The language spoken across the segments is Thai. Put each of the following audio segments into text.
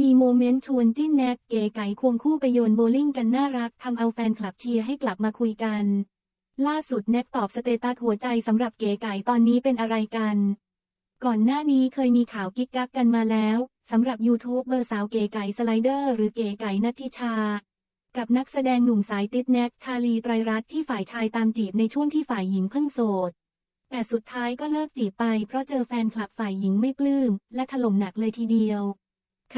มีโมเมนต์ชวนจิ้นแนกเก๋ไก่ควงคู่ไปโยนโบลิ่งกันน่ารักทำเอาแฟนคลับเชียร์ให้กลับมาคุยกัน ล่าสุดแนกตอบสเตตัสหัวใจสำหรับเก๋ไก่ตอนนี้เป็นอะไรกัน ก่อนหน้านี้เคยมีข่าวกิ๊กกักกันมาแล้วสำหรับยูทูบเบอร์สาวเก๋ไก่สไลเดอร์หรือเก๋ไก่นัทธิชา กับนักแสดงหนุ่มสายติดแนกชาลีไตรรัตน์ที่ฝ่ายชายตามจีบในช่วงที่ฝ่ายหญิงเพิ่งโสดแต่สุดท้ายก็เลิกจีบไปเพราะเจอแฟนคลับฝ่ายหญิงไม่ปลื้มและถล่มหนักเลยทีเดียว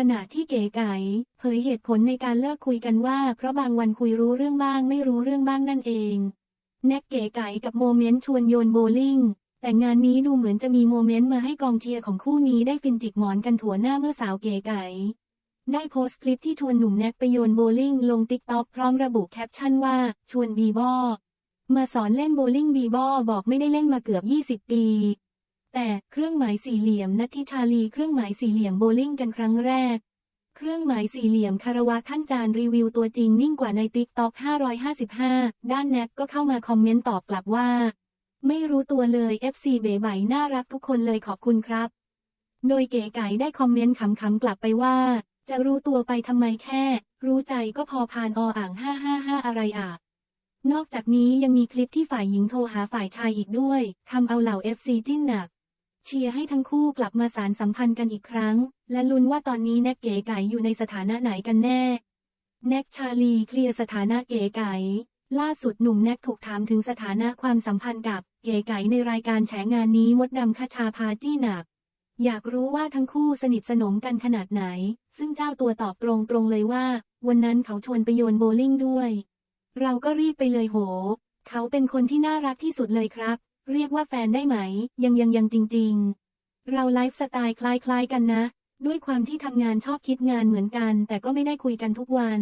ขณะที่เก๋ไก่เผยเหตุผลในการเลิกคุยกันว่า เพราะบางวันคุยรู้เรื่องบ้างไม่รู้เรื่องบ้างนั่นเอง แน็กเก๋ไก่กับโมเมนต์ชวนโยนโบลิ่งแต่งานนี้ดูเหมือนจะมีโมเมนต์มาให้กองเชียร์ของคู่นี้ได้ฟินจิกหมอนกันถั่วหน้าเมื่อสาวเก๋ไก่ได้โพสต์คลิปที่ชวนหนุ่มแน็กไปโยนโบลิ่งลงติ๊กต็อกพร้อมระบุแคปชั่นว่า ชวนบีบอมาสอนเล่นโบลิ่งบีบอบอกไม่ได้เล่นมาเกือบ 20 ปี แต่เครื่องหมายสี่เหลี่ยมนัทธิชาลีเครื่องหมายสี่เหลี่ยมโบลิ่งกันครั้งแรก เครื่องหมายสี่เหลี่ยมคารวะท่านจานรีวิวตัวจริงนิ่งกว่าในติ๊กต็อก555 ด้านแน็กก็เข้ามาคอมเมนต์ตอบกลับว่า ไม่รู้ตัวเลย FC เบ๋ไบน่ารักทุกคนเลยขอบคุณครับ โดยเก๋ไก่ได้คอมเมนต์ขำๆกลับไปว่า จะรู้ตัวไปทำไมแค่ รู้ใจก็พอพานออ่าง 555 อะไรอะนอกจากนี้ยังมีคลิปที่ฝ่ายหญิงโทรหาฝ่ายชายอีกด้วยทำเอาเหล่า FC จิ้นหนัก เชียร์ให้ทั้งคู่กลับมาสารสัมพันธ์กันอีกครั้ง และลุ้นว่าตอนนี้แน็กเก๋ไก่อยู่ในสถานะไหนกันแน่ แน็กชาลีเคลียร์สถานะเก๋ไก่ล่าสุดหนุ่มแน็กถูกถามถึงสถานะความสัมพันธ์กับเก๋ไก่ในรายการแฉงานนี้มดดำคชาพาจี้หนัก อยากรู้ว่าทั้งคู่สนิทสนมกันขนาดไหน ซึ่งเจ้าตัวตอบตรงๆเลยว่า วันนั้นเขาชวนไปโยนโบลิ่งด้วย เราก็รีบไปเลยโห เขาเป็นคนที่น่ารักที่สุดเลยครับ เรียกว่าแฟนได้ไหม ยังยังยังจริง ๆ เราไลฟ์สไตล์คล้ายๆกันนะ ด้วยความที่ทำงานชอบคิดงานเหมือนกัน แต่ก็ไม่ได้คุยกันทุกวัน